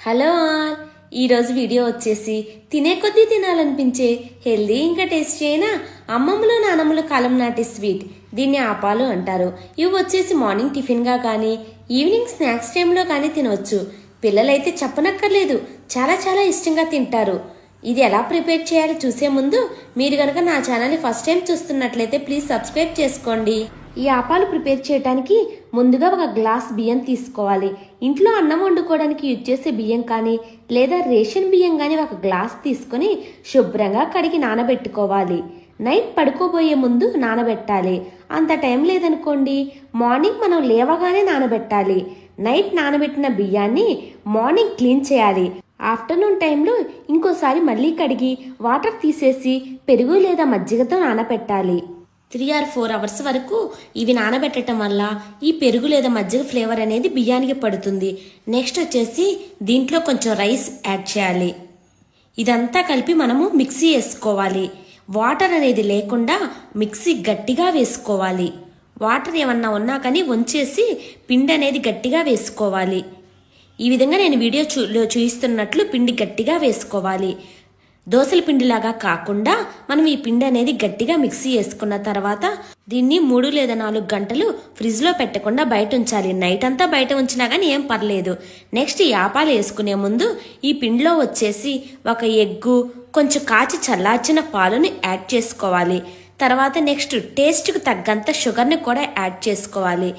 Hello all ఈరోజు video వచ్చేసి తినే కొద్దీ తినాలనిపించే హెల్దీ ఇంకా టేస్టీ అయిన అమ్మమ్మలు నానమ్మలు కాలం నాటి స్వీట్. దీన్ని ఆపాలు అంటారు. ఇవి వచ్చేసి మార్నింగ్ టిఫిన్గా కానీ ఈవినింగ్ స్నాక్స్ టైంలో కానీ తినవచ్చు పిల్లలైతే చెప్పనక్కర్లేదు. చాలా చాలా ఇష్టంగా తింటారు. ఇది ఎలా ప్రిపేర్ చేయాలో చూసే ముందు మీరు కనుక నా ఛానల్ని ఫస్ట్ టైం చూస్తున్నట్లయితే ప్లీజ్ సబ్స్క్రైబ్ చేసుకోండి. ఈ ఆపాలు ప్రిపేర్ చేయడానికి ముందుగా ఒక గ్లాస్ బియ్యం తీసుకోవాలి. ఇంట్లో అన్నం వండుకోవడానికి యూజ్ చేసే బియ్యం కానీ లేదా రేషన్ బియ్యం కానీ ఒక గ్లాస్ తీసుకొని శుభ్రంగా కడిగి నానబెట్టుకోవాలి. నైట్ పడుకోబోయే ముందు నానబెట్టాలి. అంత టైం లేదనుకోండి మార్నింగ్ మనం లేవగానే నానబెట్టాలి. నైట్ నానబెట్టిన బియ్యాన్ని మార్నింగ్ క్లీన్ చేయాలి. ఆఫ్టర్నూన్ టైంలో ఇంకోసారి మళ్ళీ కడిగి వాటర్ తీసేసి పెరుగు లేదా మజ్జిగతో నానబెట్టాలి త్రీ ఆర్ ఫోర్ అవర్స్ వరకు ఇవి నానబెట్టడం వల్ల ఈ పెరుగు లేదా మజ్జిగ ఫ్లేవర్ అనేది బియ్యానికి పడుతుంది. నెక్స్ట్ వచ్చేసి దీంట్లో కొంచెం రైస్ యాడ్ చేయాలి. ఇదంతా కలిపి మనము మిక్సీ వేసుకోవాలి. వాటర్ అనేది లేకుండా మిక్సీ గట్టిగా వేసుకోవాలి. వాటర్ ఏమన్నా ఉన్నా కానీ వంచేసి పిండి అనేది గట్టిగా వేసుకోవాలి. ఈ విధంగా నేను వీడియో చూ చూపిస్తున్నట్లు పిండి గట్టిగా వేసుకోవాలి. దోసల పిండిలాగా కాకుండా మనం ఈ పిండి అనేది గట్టిగా మిక్సీ చేసుకున్న తర్వాత దీన్ని మూడు లేదా నాలుగు గంటలు ఫ్రిడ్జ్లో పెట్టకుండా బయట ఉంచాలి. నైట్ అంతా బయట ఉంచినా కానీ ఏం పర్లేదు. నెక్స్ట్ ఈ ఆపాలు వేసుకునే ముందు ఈ పిండిలో వచ్చేసి ఒక ఎగ్గు కొంచెం కాచి చల్లార్చిన పాలుని యాడ్ చేసుకోవాలి. తర్వాత నెక్స్ట్ టేస్ట్కి తగ్గంత షుగర్ని కూడా యాడ్ చేసుకోవాలి.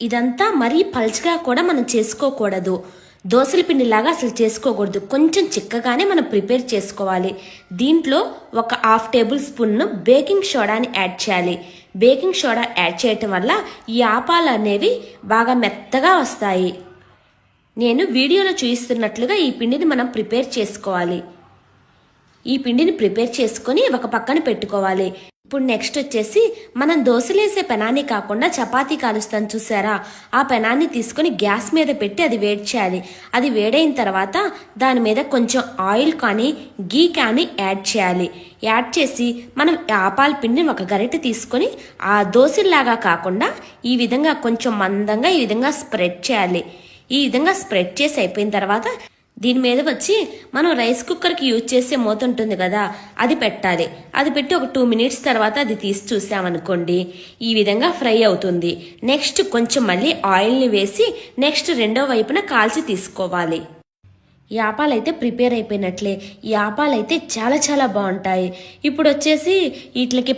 ఇదంతా మరీ పల్చగా కూడా మనం చేసుకోకూడదు. దోసల పిండిలాగా అసలు చేసుకోకూడదు. కొంచెం చిక్కగానే మనం ప్రిపేర్ చేసుకోవాలి. దీంట్లో ఒక హాఫ్ టేబుల్ స్పూన్ను బేకింగ్ సోడాని యాడ్ చేయాలి. బేకింగ్ సోడా యాడ్ చేయటం వల్ల ఈ ఆపాలు అనేవి బాగా మెత్తగా వస్తాయి. నేను వీడియోలో చూపిస్తున్నట్లుగా ఈ పిండిని మనం ప్రిపేర్ చేసుకోవాలి. ఈ పిండిని ప్రిపేర్ చేసుకొని ఒక పక్కన పెట్టుకోవాలి. ఇప్పుడు నెక్స్ట్ వచ్చేసి మనం దోశలేసే పెనాన్ని కాకుండా చపాతీ కాలుస్తాం చూసారా? ఆ పెనాన్ని తీసుకొని గ్యాస్ మీద పెట్టి అది వేడి చేయాలి. అది వేడైన తర్వాత దాని మీద కొంచెం ఆయిల్ కానీ గీ కానీ యాడ్ చేయాలి. యాడ్ చేసి మనం ఆపాల పిండిని ఒక గరిటె తీసుకొని ఆ దోశలాగా కాకుండా ఈ విధంగా కొంచెం మందంగా ఈ విధంగా స్ప్రెడ్ చేయాలి. ఈ విధంగా స్ప్రెడ్ చేసి అయిపోయిన తర్వాత దీని మీద వచ్చి మనం రైస్ కుక్కర్కి యూజ్ చేసే మూత ఉంటుంది కదా అది పెట్టాలి. అది పెట్టి ఒక టూ మినిట్స్ తర్వాత అది తీసి చూసామనుకోండి ఈ విధంగా ఫ్రై అవుతుంది. నెక్స్ట్ కొంచెం మళ్ళీ ఆయిల్ని వేసి నెక్స్ట్ రెండో వైపున కాల్చి తీసుకోవాలి. ఈ ఆపాలైతే ప్రిపేర్ అయిపోయినట్లే. ఈ ఆపాలైతే చాలా చాలా బాగుంటాయి. ఇప్పుడు వచ్చేసి వీటికి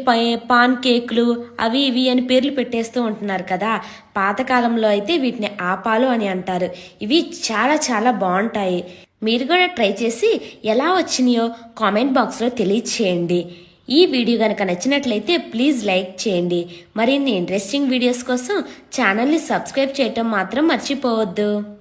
పాన్ కేకులు అవి ఇవి అని పేర్లు పెట్టేస్తూ ఉంటున్నారు కదా. పాతకాలంలో అయితే వీటిని ఆపాలు అని అంటారు. ఇవి చాలా చాలా బాగుంటాయి. మీరు కూడా ట్రై చేసి ఎలా వచ్చినాయో కామెంట్ బాక్స్లో తెలియచేయండి. ఈ వీడియో కనుక నచ్చినట్లయితే ప్లీజ్ లైక్ చేయండి. మరిన్ని ఇంట్రెస్టింగ్ వీడియోస్ కోసం ఛానల్ని సబ్స్క్రైబ్ చేయటం మాత్రం మర్చిపోవద్దు.